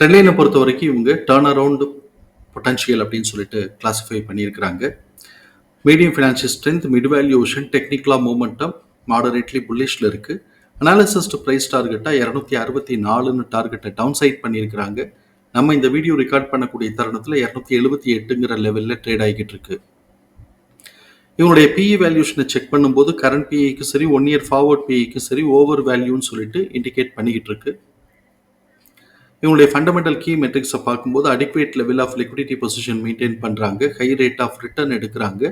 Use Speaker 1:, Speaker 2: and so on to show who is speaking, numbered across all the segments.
Speaker 1: ட்ரெண்ட்லைனை பொறுத்த வரைக்கும் இவங்க டேர்ன் அரவுண்டு பொட்டன்ஷியல் அப்படின்னு சொல்லிட்டு கிளாஸிஃபை பண்ணியிருக்கிறாங்க. Medium financial strength mid valuation டெக்னிக்கலாக மூமெண்டம் மாடரேட்லி புல்லிஷில் இருக்குது அனாலிசிஸ்ட் ப்ரைஸ் டார்கெட்டாக இரநூத்தி அறுபத்தி நாலுன்னு டார்கெட்டை டவுன் சைட் பண்ணியிருக்கிறாங்க. நம்ம இந்த வீடியோ ரெக்கார்ட் பண்ணக்கூடிய தருணத்தில் இரநூத்தி எழுபத்தி எட்டுங்கிற லெவலில் ட்ரேட் ஆகிக்கிட்டு இருக்கு. இவங்களுடைய பிஇ வேல்யூஷனை செக் பண்ணும்போது கரண்ட் பிஇக்கு சரி ஒன் இயர் ஃபார்வர்ட் பிஇக்கு சரி ஓவர் வேல்யூன்னு சொல்லிட்டு இண்டிகேட் பண்ணிக்கிட்டு இருக்கு. இவங்களுடைய ஃபண்டமெண்டல் கீ மெட்ரிக்ஸை பார்க்கும்போது adequate level of liquidity position maintain பண்ணுறாங்க ஹை ரேட் ஆஃப் ரிட்டர்ன் எடுக்கிறாங்க.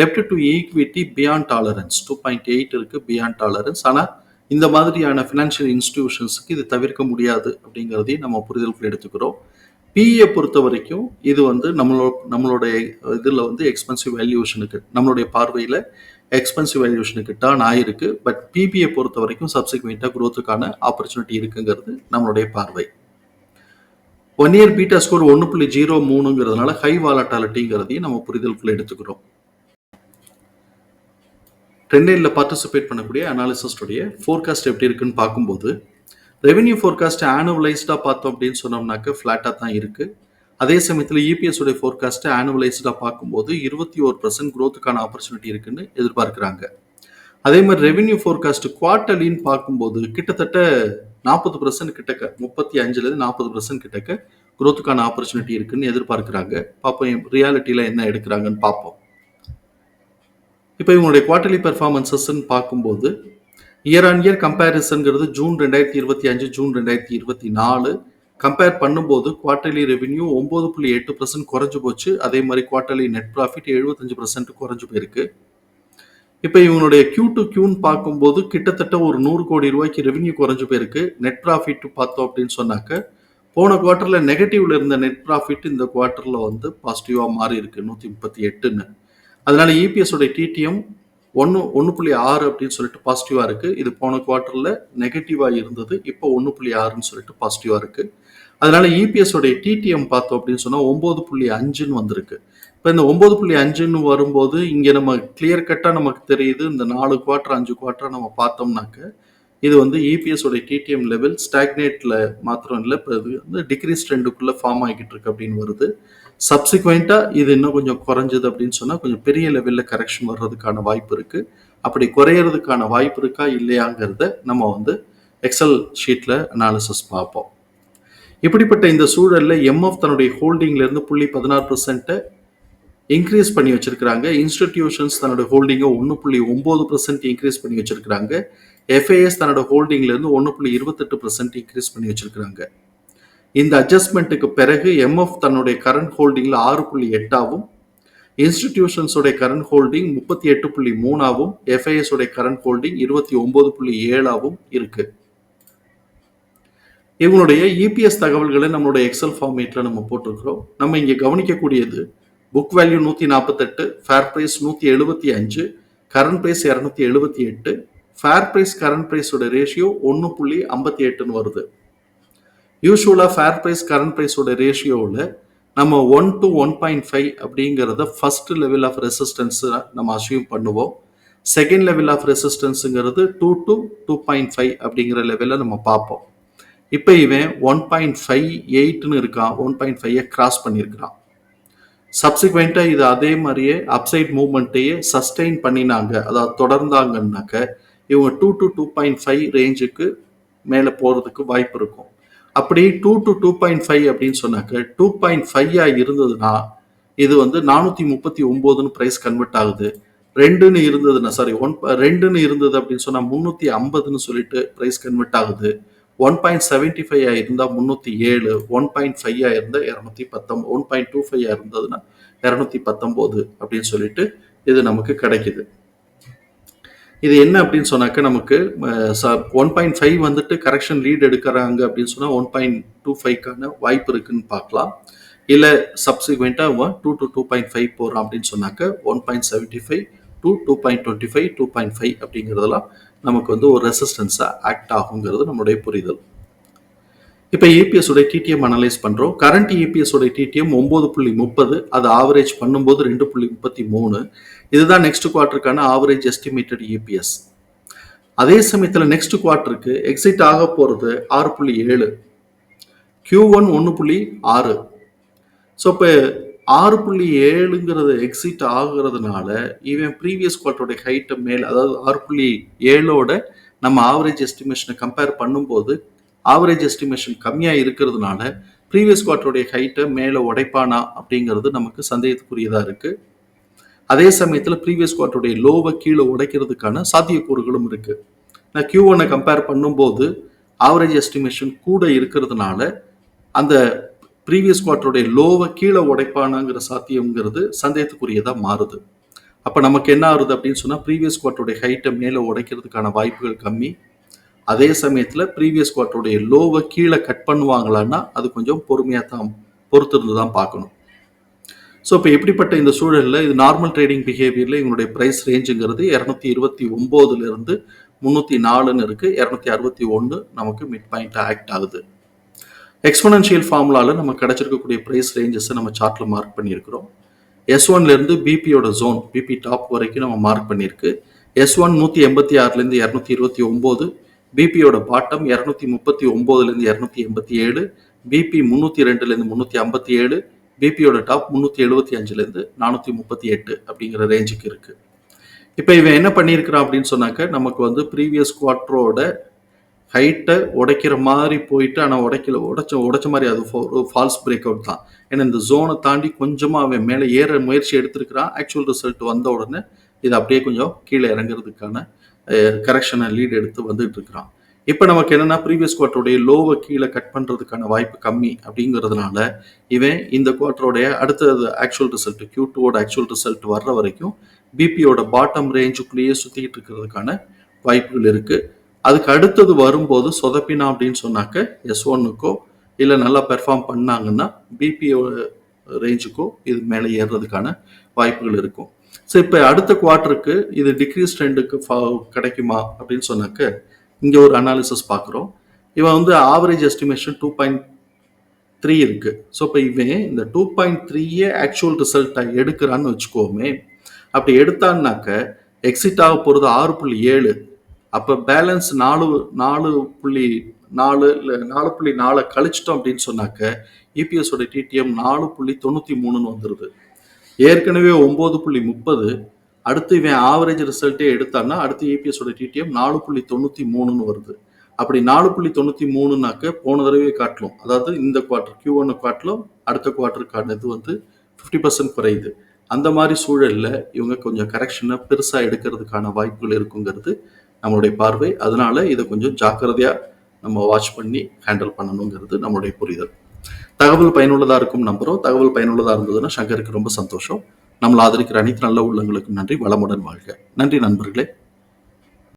Speaker 1: டெப்ட் to equity beyond tolerance two point eight இருக்குது பியாண்ட் டாலரன்ஸ் ஆனால் இந்த மாதிரியான ஃபினான்ஷியல் இன்ஸ்டிடியூஷன்ஸுக்கு இது தவிர்க்க முடியாது அப்படிங்கிறதையும் நம்ம புரிதலுக்குள் எடுத்துக்கிறோம். பிஇயை பொறுத்த வரைக்கும் இது வந்து நம்மளோ நம்மளுடைய இதில் வந்து எக்ஸ்பென்சிவ் வேல்யூஷனுக்கு நம்மளுடைய பார்வையில் எக்ஸ்பென்சிவ் வேல்யூஷனுக்கு டேர்ன் ஆயிருக்கு. பட் பிபியை பொறுத்த வரைக்கும் சப்சிக்வெண்ட்டாக குரோத்துக்கான ஆப்பர்ச்சுனிட்டி இருக்குங்கிறது நம்மளுடைய பார்வை. ஒன் இயர் பீட்டா ஸ்கோர் ஒன்று புள்ளி ஜீரோ மூணுங்கிறதுனால ஹை வாலட்டாலிட்டிங்கிறதையும் நம்ம புரிதலுக்குள்ள எடுத்துக்கிறோம். ட்ரெண்டைனில் பார்ட்டிசிபேட் பண்ணக்கூடிய அனாலிசிஸ்டுடைய ஃபோர்காஸ்ட் எப்படி இருக்குன்னு பார்க்கும்போது ரெவென்யூ ஃபோர்காஸ்ட் ஆனுவலைஸ்டாக பார்த்தோம் அப்படின்னு சொன்னோம்னாக்க ஃப்ளாட்டாக தான் இருக்குது அதே சமயத்தில் இபிஎஸ் உடைய ஃபோர்காஸ்ட்டை ஆனுவலைஸ்டாக பார்க்கும்போது இருபத்தி ஒரு பர்சன்ட் க்ரோத்துக்கான ஆப்பர்ச்சுனிட்டி இருக்குன்னு எதிர்பார்க்குறாங்க. அதே மாதிரி ரெவென்யூ ஃபோர்காஸ்ட் குவார்டர்லின்னு பார்க்கும்போது கிட்டத்தட்ட நாற்பது பர்சன்ட் கிட்டக்க முப்பத்தி அஞ்சுலேருந்து நாற்பது பர்சன்ட் கிட்டக்க குரோத்துக்கான ஆப்பர்ச்சுனிட்டி இருக்குன்னு எதிர்பார்க்குறாங்க. பார்ப்போம் ரியாலிட்டியில் என்ன எடுக்கிறாங்கன்னு பார்ப்போம். இப்போ இவங்களுடைய குவார்டர்லி பெர்ஃபார்மன்சஸ்ன்னு பார்க்கும்போது இயர் ஆன் இயர் கம்பேரிசன்கிறது ஜூன் ரெண்டாயிரத்தி இருபத்தி அஞ்சு ஜூன் ரெண்டாயிரத்தி இருபத்தி நாலு கம்பேர் பண்ணும்போது குவார்டர்லி ரெவென்யூ ஒம்பது புள்ளி எட்டு பர்சன்ட் குறைஞ்சு போச்சு. அதே மாதிரி குவார்டர்லி நெட் ப்ராஃபிட் எழுபத்தஞ்சு பர்சன்ட் குறைஞ்சு போயிருக்கு. இப்போ இவனுடைய கியூ டு கியூன்னு பார்க்கும்போது கிட்டத்தட்ட ஒரு நூறு கோடி ரூபாய்க்கு ரெவென்யூ குறைஞ்சு போயிருக்கு. நெட் ப்ராஃபிட் பார்த்தோம் அப்படின்னு சொன்னாக்க போன குவார்ட்டரில் நெகட்டிவ்ல இருந்த நெட் ப்ராஃபிட் இந்த குவார்ட்டரில் வந்து பாசிட்டிவாக மாறி இருக்கு நூற்றி முப்பத்தி எட்டுன்னு. அதனால இபிஎஸோடைய டிடிஎம் ஒன்று ஒன்று புள்ளி ஆறு அப்படின்னு சொல்லிட்டு பாசிட்டிவாக இருக்குது இது போன குவார்ட்டரில் நெகட்டிவாக இருந்தது இப்போ ஒன்று புள்ளி ஆறுன்னு சொல்லிட்டு பாசிட்டிவாக இருக்குது அதனால இபிஎஸோடைய டிடிஎம் பார்த்தோம் அப்படின்னு சொன்னால் ஒம்பது புள்ளி அஞ்சுன்னு வந்திருக்கு. இப்போ இந்த ஒம்பது புள்ளி அஞ்சுன்னு வரும்போது இங்கே நம்ம கிளியர் கட்டாக நமக்கு தெரியுது. இந்த நாலு குவார்ட்டர் அஞ்சு குவார்ட்டர் நம்ம பார்த்தோம்னாக்க இது வந்து இபிஎஸ் உடைய டிடிஎம் லெவல் ஸ்டாக்னேட்டில் மாத்திரம் இல்லை இப்போ இது வந்து டிக்ரீஸ் ட்ரெண்டுக்குள்ளே ஃபார்ம் ஆகிக்கிட்டு இருக்கு அப்படின்னு வருது. சப்சிக்வெண்ட்டாக இது இன்னும் கொஞ்சம் குறைஞ்சது அப்படின்னு சொன்னால் கொஞ்சம் பெரிய லெவலில் கரெக்ஷன் வர்றதுக்கான வாய்ப்பு இருக்குது அப்படி குறையிறதுக்கான வாய்ப்பு இருக்கா இல்லையாங்கிறத நம்ம வந்து எக்ஸல் ஷீட்டில் அனாலிசிஸ் பார்ப்போம். இப்படிப்பட்ட இந்த சூழலில் எம்எஃப் தன்னுடைய ஹோல்டிங்லேருந்து புள்ளி பதினாறு பர்சன்ட்டை இன்க்ரீஸ் பண்ணி வச்சிருக்கிறாங்க. இன்ஸ்டிடியூஷன்ஸ் தன்னோட ஹோல்டிங்கை ஒன்று புள்ளி ஒம்பது பர்சன்ட் இன்க்ரீஸ் பண்ணி வச்சிருக்கிறாங்க. எஃப்ஐஎஸ் தன்னோட ஹோல்டிங்லேருந்து ஒன்று புள்ளி இருபத்தெட்டு பர்சன்ட் இன்க்ரீஸ் பண்ணி வச்சிருக்கிறாங்க. இந்த அட்ஜஸ்ட்மெண்ட்டுக்கு பிறகு எம்எஃப் தன்னுடைய கரண்ட் ஹோல்டிங்கில் ஆறு புள்ளி எட்டாகவும் இன்ஸ்டிடியூஷன்ஸோடைய கரண்ட் ஹோல்டிங் முப்பத்தி எட்டு புள்ளி மூணாவும் எஃப்ஐஎஸ் உடைய கரண்ட் ஹோல்டிங் இருபத்தி ஒன்பது புள்ளி ஏழாவும் இருக்கு. இவங்களுடைய இபிஎஸ் தகவல்களை நம்மளுடைய எக்ஸல் ஃபார்மேட்டில் நம்ம போட்டிருக்கிறோம். நம்ம இங்கே கவனிக்கக்கூடியது புக் வேல்யூ நூற்றி நாற்பத்தெட்டு ஃபேர் ப்ரைஸ் நூற்றி எழுபத்தி அஞ்சு கரண்ட் ப்ரைஸ் இரநூத்தி எழுபத்தி எட்டு ஃபேர் ப்ரைஸ் கரண்ட் ப்ரைஸோட ரேஷியோ ஒன்று புள்ளி ஐம்பத்தி எட்டுன்னு வருது யூஸ்வலாக ஃபேர் ப்ரைஸ் கரண்ட் ப்ரைஸோட ரேஷியோவில் நம்ம one to one point five அப்படிங்கிறத ஃபர்ஸ்ட் லெவல் ஆஃப் ரெசிஸ்டன்ஸை நம்ம அசியூம் பண்ணுவோம். Second level of ரெசிஸ்டன்ஸுங்கிறது two to two point five அப்படிங்கிற லெவலில் நம்ம பார்ப்போம். இப்போ இவன் ஒன் பாயிண்ட் ஃபைவ் எயிட்னு இருக்கான் ஒன் பாயிண்ட் ஃபைவை கிராஸ் பண்ணியிருக்கிறான். சப்சிக்வெண்ட்டாக இது அதே மாதிரியே அப்சைட் மூவ்மெண்ட்டையே சஸ்டெயின் பண்ணினாங்க. அதாவது தொடர்ந்தாங்கன்னாக்க இவங்க two to two point five ரேஞ்சுக்கு மேலே போகிறதுக்கு வாய்ப்பு இருக்கும். அப்படி two to two point five அப்படின்னு சொன்னாக்க டூ பாயிண்ட் ஃபைவாக இருந்ததுன்னா இது வந்து நானூற்றி முப்பத்தி ஒம்போதுன்னு ப்ரைஸ் கன்வெர்ட் ஆகுது. ரெண்டுன்னு இருந்ததுன்னா சாரி ஒன் ரெண்டுன்னு இருந்தது அப்படின்னு சொன்னால் முந்நூற்றி ஐம்பதுன்னு சொல்லிட்டு ப்ரைஸ் கன்வெர்ட் ஆகுது. ஒன் பாயிண்ட் செவன்டி ஃபைவ் இருந்தால் முந்நூற்றி ஏழு ஒன் பாயிண்ட் ஃபைவ் இருந்தால் இரநூத்தி பத்தொம்பது ஒன் பாயிண்ட் டூ ஃபைவ் இருந்ததுன்னா இரநூத்தி பத்தொம்போது அப்படின்னு சொல்லிட்டு இது நமக்கு கிடைக்குது. இது என்ன அப்படின்னு சொன்னாக்க நமக்கு ஒன் பாயிண்ட் ஃபைவ் வந்துட்டு கரெக்ஷன் லீட் எடுக்கிறாங்க அப்படின்னு சொன்னால் ஒன் பாயிண்ட் டூ ஃபைவ்க்கான வாய்ப்பு இருக்குன்னு பார்க்கலாம். இல்லை சப்சிக்வெண்ட்டாக two to two point five போகிறோம் அப்படின்னு சொன்னாக்க one point seventy five two two point twenty five two point five அப்படிங்கிறதெல்லாம் நமக்கு வந்து ஒரு ரெசிஸ்டன்ஸாக ஆக்ட் ஆகுங்கிறது நம்மளுடைய புரிதல். இப்போ இபிஎஸ் உடைய டிடிஎம் அனலைஸ் பண்ணுறோம் கரண்ட் இபிஎஸ் உடைய டிடிஎம் ஒம்பது புள்ளி முப்பது அது ஆவரேஜ் பண்ணும்போது ரெண்டு புள்ளி முப்பத்தி மூணு. இதுதான் நெக்ஸ்ட் குவார்ட்டருக்கான ஆவரேஜ் எஸ்டிமேட்டட் இபிஎஸ் அதே சமயத்தில் நெக்ஸ்ட் குவார்ட்டருக்கு எக்ஸிட் ஆக போகிறது ஆறு புள்ளி ஏழு. கியூ ஒன் ஒன்று புள்ளி ஆறு. ஸோ இப்போ ஆறு புள்ளி ஏழுங்கிறது எக்ஸிட் ஆகுறதுனால இவன் ப்ரீவியஸ் குவார்ட்டருடைய ஹைட்டை மேல் அதாவது ஆறு புள்ளி ஏழோட நம்ம ஆவரேஜ் எஸ்டிமேஷனை கம்பேர் பண்ணும்போது ஆவரேஜ் எஸ்டிமேஷன் கம்மியாக இருக்கிறதுனால ப்ரீவியஸ் குவார்ட்டருடைய ஹைட்டை மேலே உடைப்பானா அப்படிங்கிறது நமக்கு சந்தேகத்துக்குரியதாக இருக்குது அதே சமயத்தில் ப்ரீவியஸ் குவார்ட்டருடைய லோவை கீழே உடைக்கிறதுக்கான சாத்தியக்கூறுகளும் இருக்குது நான் கியூ ஒன்னை கம்பேர் பண்ணும்போது ஆவரேஜ் எஸ்டிமேஷன் கூட இருக்கிறதுனால அந்த ப்ரீவியஸ் குவார்ட்டருடைய லோவை கீழே உடைப்பானாங்கிற சாத்தியம்ங்கிறது சந்தேகத்துக்குரியதாக மாறுது. அப்போ நமக்கு என்ன ஆகுது அப்படின்னு சொன்னால் ப்ரீவியஸ் குவார்ட்டருடைய ஹைட்டை மேலே உடைக்கிறதுக்கான வாய்ப்புகள் கம்மி. அதே சமயத்தில் ப்ரீவியஸ் குவார்ட்டருடைய லோவை கீழே கட் பண்ணுவாங்களான்னா அது கொஞ்சம் பொறுமையாக தான் பொறுத்திருந்து தான் பார்க்கணும். ஸோ இப்போ எப்படிப்பட்ட இந்த சூழலில் இது நார்மல் ட்ரேடிங் பிஹேவியரில் இவங்களுடைய ப்ரைஸ் ரேஞ்சுங்கிறது இரநூத்தி இருபத்தி ஒம்போதுலேருந்து முந்நூற்றி நாலுன்னு இருக்குது இரநூத்தி அறுபத்தி ஒன்று நமக்கு மிட் பாயிண்ட்டாக ஆக்ட் ஆகுது. எக்ஸ்பனன்ஷியல் ஃபார்முலாவில் நம்ம கிடச்சிருக்கக்கூடிய ப்ரைஸ் ரேஞ்சஸை நம்ம சார்ட்டில் மார்க் பண்ணியிருக்கிறோம். எஸ் ஒன்லேருந்து பிபியோட ஜோன் பிபி டாப் வரைக்கும் நம்ம மார்க் பண்ணியிருக்கு. எஸ் ஒன் நூற்றி எண்பத்தி ஆறுலேருந்து இரநூத்தி இருபத்தி ஒம்பது பிபியோட பாட்டம் இரநூத்தி முப்பத்தி ஒம்போதுலேருந்து இரநூத்தி எண்பத்தி ஏழு பிபி முந்நூற்றி ரெண்டுலேருந்து முந்நூற்றி ஐம்பத்தி ஏழு பிபியோட டாப் முந்நூற்றி எழுபத்தி அஞ்சுலேருந்து நானூற்றி முப்பத்தி எட்டு அப்படிங்கிற ரேஞ்சுக்கு இருக்குது இப்போ இவன் என்ன பண்ணியிருக்கிறான் அப்படின்னு சொன்னாக்க நமக்கு வந்து ப்ரீவியஸ் குவார்ட்ரோட ஹைட்டை உடைக்கிற மாதிரி போயிட்டு ஆனால் உடைக்கல உடைச்ச உடைச்ச மாதிரி அது ஒரு ஃபால்ஸ் பிரேக் அவுட் தான். ஏன்னா இந்த ஜோனை தாண்டி கொஞ்சமாக அவன் மேலே ஏற முயற்சி எடுத்திருக்கிறான். ஆக்சுவல் ரிசல்ட் வந்த உடனே இது அப்படியே கொஞ்சம் கீழே இறங்குறதுக்கான கரெக்ஷனை லீட் எடுத்து வந்துட்டு இருக்கிறான். இப்போ நமக்கு என்னென்னா ப்ரீவியஸ் குவார்ட்டருடைய லோவை கீழே கட் பண்ணுறதுக்கான வாய்ப்பு கம்மி அப்படிங்கிறதுனால இவன் இந்த குவார்ட்டருடைய அடுத்தது ஆக்சுவல் ரிசல்ட் கியூ டூவோட ஆக்சுவல் ரிசல்ட் வர்ற வரைக்கும் பிபியோட பாட்டம் ரேஞ்சுக்குள்ளேயே சுற்றிக்கிட்டு இருக்கிறதுக்கான வாய்ப்புகள் இருக்குது அதுக்கு அடுத்தது வரும்போது சொதப்பினா அப்படின்னு சொன்னாக்க எஸ் ஒன்னுக்கோ இல்லை நல்லா பெர்ஃபார்ம் பண்ணாங்கன்னா பிபிஓ ரேஞ்சுக்கோ இது மேலே ஏறுறதுக்கான வாய்ப்புகள் இருக்கும். ஸோ இப்போ அடுத்த குவார்ட்டருக்கு இது டிக்ரீஸ் ட்ரெண்டுக்கு கிடைக்குமா அப்படின்னு சொன்னாக்க இங்கே ஒரு அனாலிசிஸ் பார்க்குறோம் இவன் வந்து average estimation two point three இருக்கு. ஸோ இப்போ இவன் இந்த டூ பாயிண்ட் த்ரீயே ஆக்சுவல் ரிசல்ட்டாக எடுக்கிறான்னு வச்சுக்கோமே. அப்படி எடுத்தான்னாக்க எக்ஸிட் ஆக போகிறது ஆறு புள்ளி ஏழு. அப்போ பேலன்ஸ் நாலு நாலு புள்ளி நாலு இல்லை நாலு புள்ளி நாலை கழிச்சிட்டோம் அப்படின்னு சொன்னாக்க இபிஎஸோட டிடிஎம் நாலு புள்ளி தொண்ணூற்றி மூணுன்னு வந்துடுது ஏற்கனவே ஒம்பது புள்ளி முப்பது அடுத்து இவன் ஆவரேஜ் ரிசல்ட்டே எடுத்தான்னா அடுத்து இபிஎஸோட டிடிஎம் நாலு புள்ளி தொண்ணூற்றி மூணுன்னு வருது. அப்படி நாலு புள்ளி தொண்ணூற்றி மூணுனாக்க போன தடவை காட்டலும் அதாவது இந்த குவார்டர் கியூ ஒன்று காட்டிலும் அடுத்த குவார்டருக்கான இது வந்து ஃபிஃப்டி பர்சன்ட் குறையுது. அந்த மாதிரி சூழலில் இவங்க கொஞ்சம் கரெக்ஷனை பெருசாக எடுக்கிறதுக்கான வாய்ப்புகள் இருக்குங்கிறது நம்மளுடைய பார்வை. அதனால இதை கொஞ்சம் ஜாக்கிரதையாக நம்ம வாட்ச் பண்ணி ஹேண்டில் பண்ணணுங்கிறது நம்மளுடைய புரிதல். தகவல் பயனுள்ளதாக இருக்கும் நம்புகிறோம் தகவல் பயனுள்ளதாக இருந்ததுன்னா சங்கருக்கு ரொம்ப சந்தோஷம். நம்மளை ஆதரிக்கிற அனைத்து நல்ல உள்ளங்களுக்கும் நன்றி. வளமுடன் வாழ்க. நன்றி நண்பர்களே.